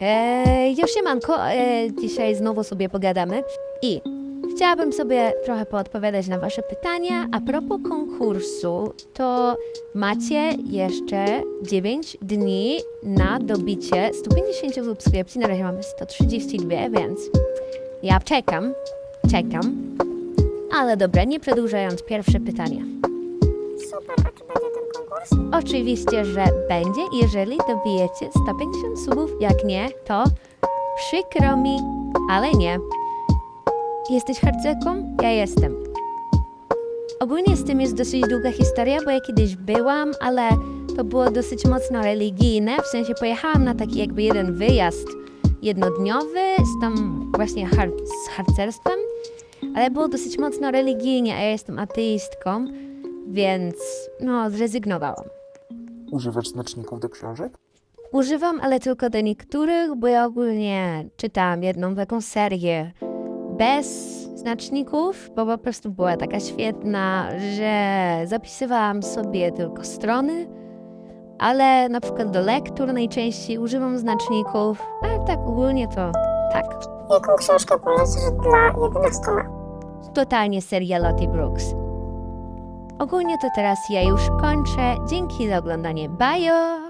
Eee, już siemanko, eee, dzisiaj znowu sobie pogadamy i chciałabym sobie trochę poodpowiadać na wasze pytania. A propos konkursu, to macie jeszcze 9 dni na dobicie 150 subskrypcji, na razie mamy 132, więc ja czekam, czekam. Ale dobra, nie przedłużając, pierwsze pytanie. Super, a czy będzie ten konkurs? Oczywiście, że będzie, jeżeli dobijecie 150 subów. Jak nie, to przykro mi, ale nie. Jesteś harcerką? Ja jestem. Ogólnie z tym jest dosyć długa historia, bo ja kiedyś byłam, ale to było dosyć mocno religijne. W sensie pojechałam na taki jakby jeden wyjazd jednodniowy z tam właśnie har- z harcerstwem, ale było dosyć mocno religijnie, a ja jestem ateistką, więc no zrezygnowałam. Używasz znaczników do książek? Używam, ale tylko do niektórych, bo ja ogólnie czytałam jedną taką serię bez znaczników, bo po prostu była taka świetna, że zapisywałam sobie tylko strony, ale na przykład do lektur najczęściej używam znaczników, a tak ogólnie to tak. Jaką książkę polecisz dla 11 Totalnie seria Lottie Brooks. Ogólnie to teraz ja już kończę. Dzięki za oglądanie. Bye!